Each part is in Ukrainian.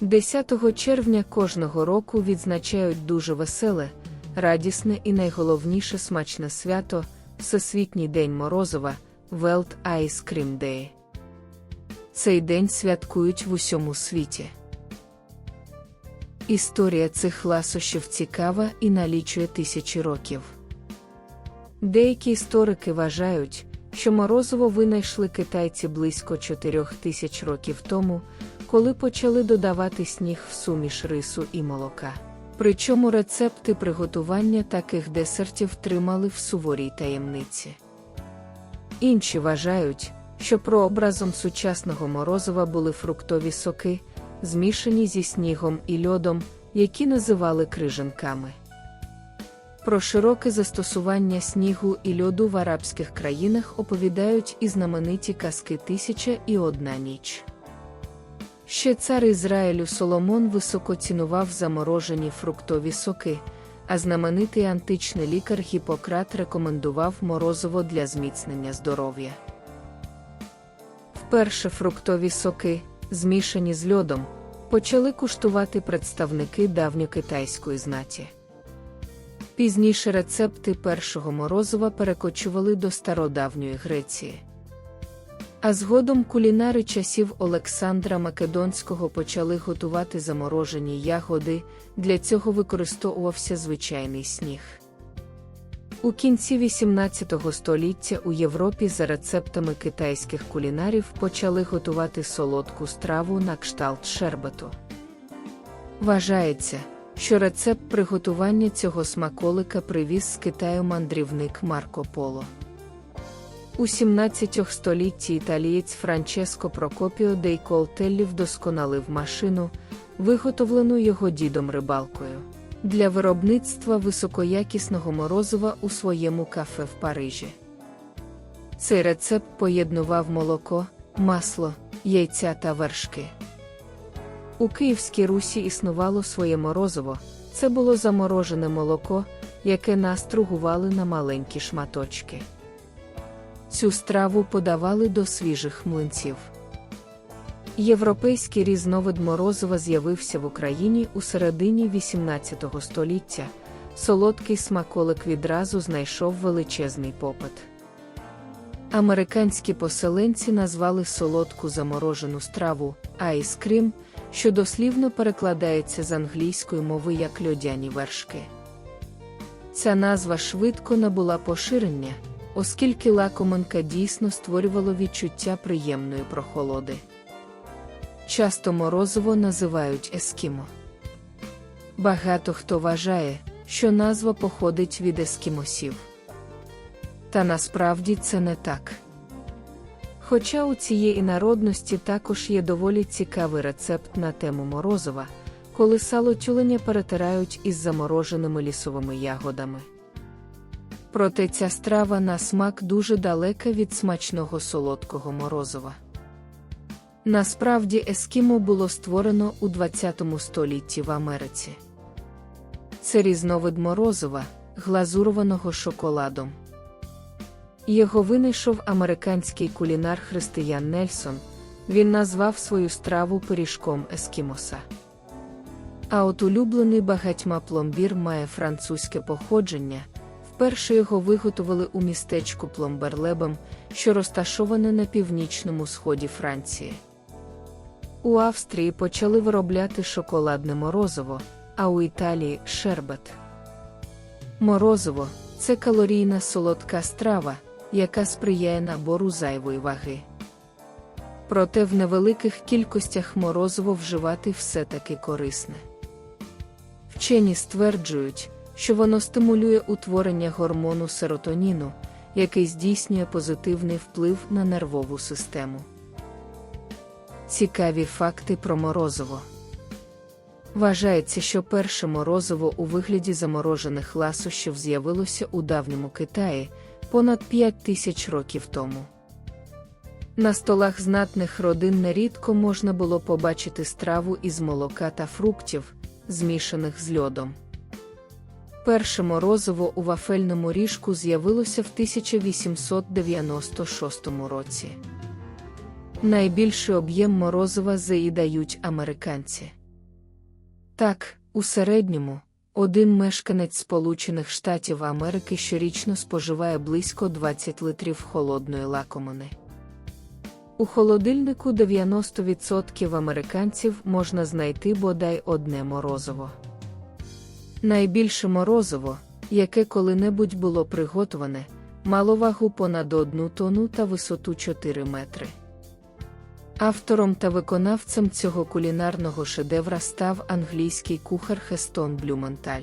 10 червня кожного року відзначають дуже веселе, радісне і найголовніше смачне свято Всесвітній день Морозова World Ice Cream Day. Цей день святкують в усьому світі. Історія цих ласощів цікава і налічує тисячі років. Деякі історики вважають, що морозиво винайшли китайці близько 4 тисяч років тому, коли почали додавати сніг в суміш рису і молока. Причому рецепти приготування таких десертів тримали в суворій таємниці. Інші вважають, що прообразом сучасного морозива були фруктові соки, змішані зі снігом і льодом, які називали крижанками. Про широке застосування снігу і льоду в арабських країнах оповідають і знамениті казки Тисяча і одна ніч. Ще цар Ізраїлю Соломон високо цінував заморожені фруктові соки, а знаменитий античний лікар Гіппократ рекомендував морозиво для зміцнення здоров'я. Вперше фруктові соки, змішані з льодом, почали куштувати представники давньокитайської знаті. Пізніше рецепти першого морозива перекочували до стародавньої Греції. А згодом кулінари часів Олександра Македонського почали готувати заморожені ягоди, для цього використовувався звичайний сніг. У кінці XVIII століття у Європі за рецептами китайських кулінарів почали готувати солодку страву на кшталт шербету. Вважається, що рецепт приготування цього смаколика привіз з Китаю мандрівник Марко Поло. У 17 столітті італієць Франческо Прокопіо дей Колтеллі вдосконалив машину, виготовлену його дідом рибалкою, для виробництва високоякісного морозива у своєму кафе в Парижі. Цей рецепт поєднував молоко, масло, яйця та вершки. У Київській Русі існувало своє морозиво, це було заморожене молоко, яке настругували на маленькі шматочки. Цю страву подавали до свіжих млинців. Європейський різновид морозива з'явився в Україні у середині XVIII століття. Солодкий смаколик відразу знайшов величезний попит. Американські поселенці назвали солодку заморожену страву айскрім, що дослівно перекладається з англійської мови як льодяні вершки. Ця назва швидко набула поширення, оскільки лакоминка дійсно створювало відчуття приємної прохолоди. Часто морозиво називають ескімо. Багато хто вважає, що назва походить від ескімосів. Та насправді це не так. Хоча у цієї народності також є доволі цікавий рецепт на тему морозива, коли сало тюленя перетирають із замороженими лісовими ягодами. Проте ця страва на смак дуже далека від смачного солодкого морозива. Насправді ескімо було створено у 20 столітті в Америці. Це різновид морозива, глазурованого шоколадом. Його винайшов американський кулінар Християн Нельсон, він назвав свою страву пиріжком ескімоса. А от улюблений багатьма пломбір має французьке походження. Вперше його виготовили у містечку Пломберлебем, що розташоване на північному сході Франції. У Австрії почали виробляти шоколадне морозиво, а у Італії шербет. Морозиво це калорійна солодка страва, яка сприяє набору зайвої ваги. Проте в невеликих кількостях морозиво вживати все-таки корисне. Вчені стверджують, що воно стимулює утворення гормону серотоніну, який здійснює позитивний вплив на нервову систему. Цікаві факти про морозиво. Вважається, що перше морозиво у вигляді заморожених ласощів з'явилося у давньому Китаї понад 5 тисяч років тому. На столах знатних родин нерідко можна було побачити страву із молока та фруктів, змішаних з льодом. Перше морозиво у вафельному ріжку з'явилося в 1896 році. Найбільший об'єм морозива заїдають американці. Так, у середньому, один мешканець Сполучених Штатів Америки щорічно споживає близько 20 литрів холодної лакомини. У холодильнику 90% американців можна знайти бодай одне морозиво. Найбільше морозиво, яке коли-небудь було приготоване, мало вагу понад одну тонну та висоту 4 метри. Автором та виконавцем цього кулінарного шедевра став англійський кухар Хестон Блюменталь.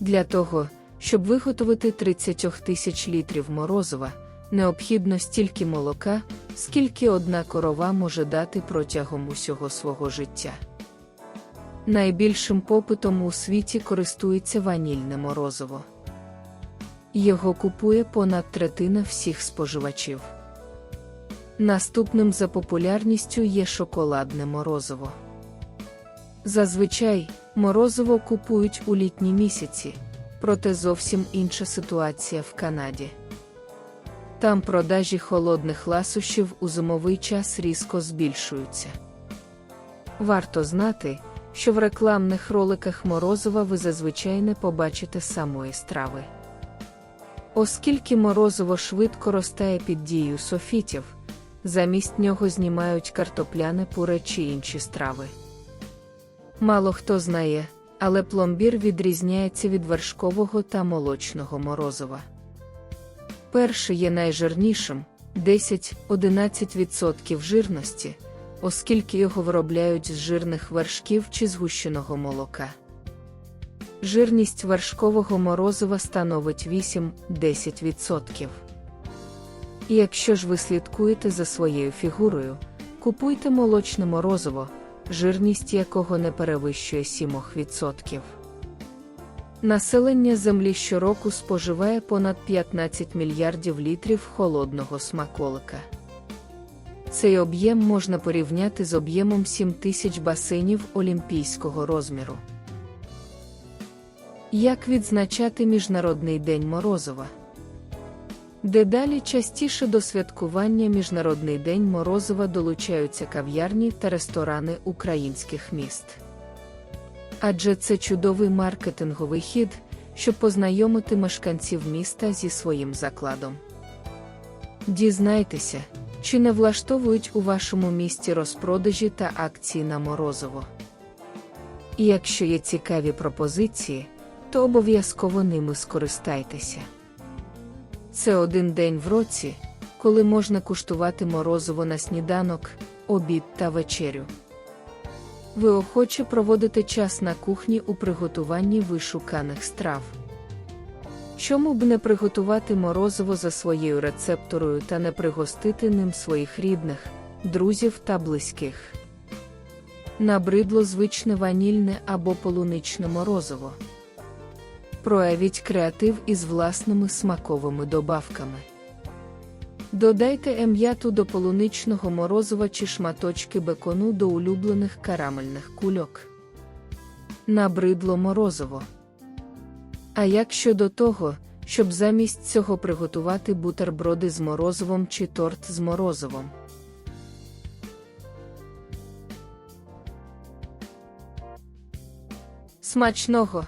Для того, щоб виготовити 30 тисяч літрів морозива, необхідно стільки молока, скільки одна корова може дати протягом усього свого життя. Найбільшим попитом у світі користується ванільне морозиво. Його купує понад третина всіх споживачів. Наступним за популярністю є шоколадне морозиво. Зазвичай морозиво купують у літні місяці, проте зовсім інша ситуація в Канаді. Там продажі холодних ласощів у зимовий час різко збільшуються. Варто знати, що в рекламних роликах морозива ви зазвичай не побачите самої страви. Оскільки морозиво швидко ростає під дією софітів, замість нього знімають картопляне пуре чи інші страви. Мало хто знає, але пломбір відрізняється від вершкового та молочного морозива. Перший є найжирнішим 10-11% жирності, оскільки його виробляють з жирних вершків чи згущеного молока. Жирність вершкового морозива становить 8-10%. І якщо ж ви слідкуєте за своєю фігурою, купуйте молочне морозиво, жирність якого не перевищує 7%. Населення Землі щороку споживає понад 15 мільярдів літрів холодного смаколика. Цей об'єм можна порівняти з об'ємом 7 тисяч басейнів олімпійського розміру. Як відзначати Міжнародний день Морозова? Дедалі частіше до святкування Міжнародний день Морозова долучаються кав'ярні та ресторани українських міст. Адже це чудовий маркетинговий хід, щоб познайомити мешканців міста зі своїм закладом. Дізнайтеся, чи не влаштовують у вашому місті розпродажі та акції на морозиво. І якщо є цікаві пропозиції, то обов'язково ними скористайтеся. Це один день в році, коли можна куштувати морозиво на сніданок, обід та вечерю. Ви охоче проводите час на кухні у приготуванні вишуканих страв. Чому б не приготувати морозиво за своєю рецепторою та не пригостити ним своїх рідних, друзів та близьких? Набридло звичне ванільне або полуничне морозиво. Проявіть креатив із власними смаковими добавками. Додайте ем'яту до полуничного морозива чи шматочки бекону до улюблених карамельних кульок. Набридло морозиво. А як щодо того, щоб замість цього приготувати бутерброди з морозивом чи торт з морозивом? Смачного!